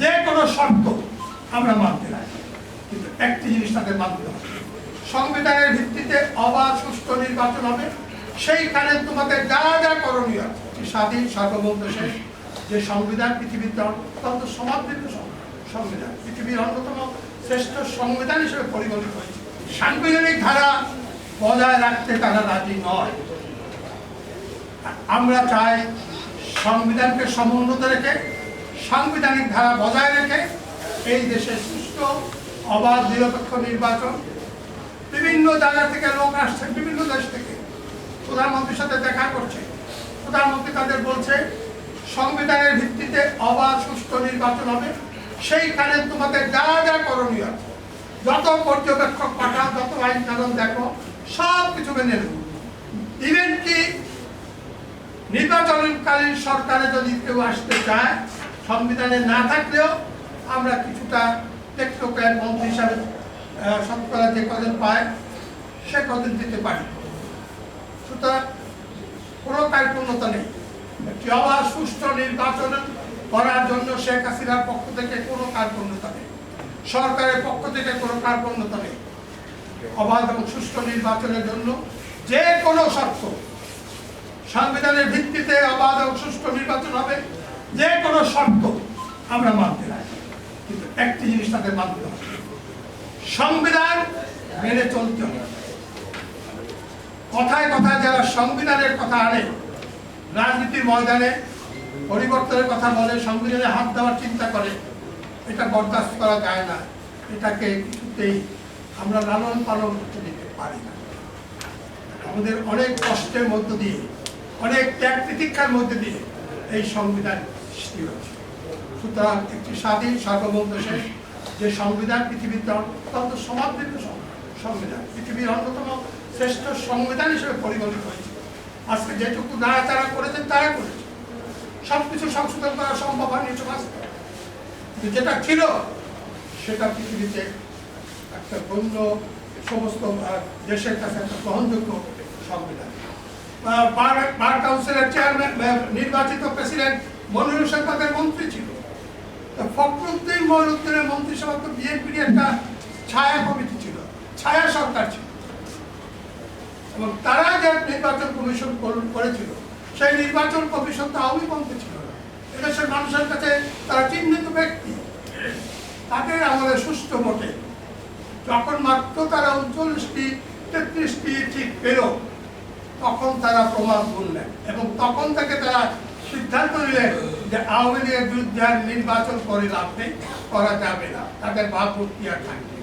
যে কোনো শর্ত আমরা মানতে রাজি। কিন্তু একটি জিনিস তাদের মানতে হবে। সংবিধানের ভিত্তিতে অবাধ সুস্থ নির্বাচন হবে। সেইখানে তোমাদের যা যা করণীয় স্বাধীন সার্বভৌম দেশের যে সংবিধান পৃথিবীতে অত্যন্ত সমাদৃত সংবিধান, পৃথিবীর অন্যতম শ্রেষ্ঠ সংবিধান হিসেবে পরিগণিত হয়েছে। সাংবিধানিক ধারা বজায় রাখতে তারা রাজি নয়। আমরা চাই সংবিধানকে সমুন্নত রেখে সাংবিধানিক ধারা বজায় রেখে এই দেশে সুস্থ অবাধ, নিরপেক্ষ নির্বাচন, বিভিন্ন জায়গা থেকে লোক আসছে, বিভিন্ন দেশ থেকে। প্রধানমন্ত্রীর সাথে দেখা করছে। প্রধানমন্ত্রী তাদের বলছে, সংবিধানের ভিত্তিতে অবাধ, সুষ্ঠু নির্বাচন হবে। সেইখানে তোমাদের যা যা করণীয় আছে, যত পর্যবেক্ষক পাঠাও, যত আইন কানুন দেখো, সব কিছু মেনে নেব। ইভেন কি নির্বাচনকালীন সরকারে যদি কেউ আসতে চায় সংবিধানে না থাকলেও আমরা কিছুটা টেকনোক্র্যাট মন্ত্রী হিসাবে শতকরা যে কদিন পায়, সে কদিন দিতে পারি। সুতরাং কোনো কার্পণ্যতা নেই। একটি অবাধ, সুষ্ঠু নির্বাচন করার জন্য শেখ হাসিনার পক্ষ থেকে কোনো কার্পণ্যতা নেই। সরকারের পক্ষ থেকে কোনো কার্পণ্যতা নেই। অবাধ এবং সুষ্ঠু নির্বাচনের জন্য যে কোনো শর্ত সংবিধানের ভিত্তিতে অবাধ এবং সুষ্ঠু নির্বাচন শর্ত আমরা মানতে রাজি। কিন্তু একটি জিনিস তাদের মানতে হবে। সংবিধান মেনে চলতে হবে। কথায় কথায় যারা সংবিধানের কথা আনে, রাজনীতির ময়দানে পরিবর্তনের কথা বলে, সংবিধানে হাত দেওয়ার চিন্তা করে, এটা বরদাস্ত করা যায় না। এটাকে কিছুতেই আমরা লালন পালন করতে দিতে পারি না। আমাদের অনেক কষ্টের মধ্য দিয়ে, অনেক ত্যাগ প্রতীক্ষার মধ্যে দিয়ে এই সংবিধান সুতরাং একটি স্বাধীন সার্বভৌম দেশের যে সংবিধান পৃথিবীতে অত্যন্ত সমাদৃত সংবিধান, পৃথিবীর অন্যতম শ্রেষ্ঠ সংবিধান হিসেবে পরিগণিত হয়েছে। আজকে যেটুকু নাড়াচাড়া করেছেন, তারা করেছে। সব কিছু সংশোধন করা সম্ভব হয়নি কিন্তু যেটা ছিল, সেটা পৃথিবীতে একটা গণ্য সমস্ত দেশের কাছে একটা গ্রহণযোগ্য সংবিধান। বার কাউন্সিলের চেয়ারম্যান নির্বাচিত প্রেসিডেন্ট মনির হোসেন তাদের মন্ত্রী ছিল। তো ফখরুদ্দিন মহিউদ্দিনের মন্ত্রিসভা তো বিএনপির একটা ছায়া কমিটি ছিল, ছায়া সরকার ছিল। এবং তারা যে নির্বাচন কমিশন করেছিল, সেই নির্বাচন কমিশন তো আওয়ামী পন্থী ছিল না। এদেশের মানুষের কাছে তারা চিহ্নিত ব্যক্তি। তাদের আমাদের সুস্থ ভোটে যখন মাত্র তারা উনচল্লিশটি, তেত্রিশটি ঠিক পেল, তখন তারা প্রমাণ করলেন এবং তখন থেকে তারা সিদ্ধান্ত নিলেন যে আওয়ামী লীগের বিরুদ্ধে নির্বাচন করে লাভ নেই, করা যাবে না। তাদের ভাবমূর্তি আর থাকবে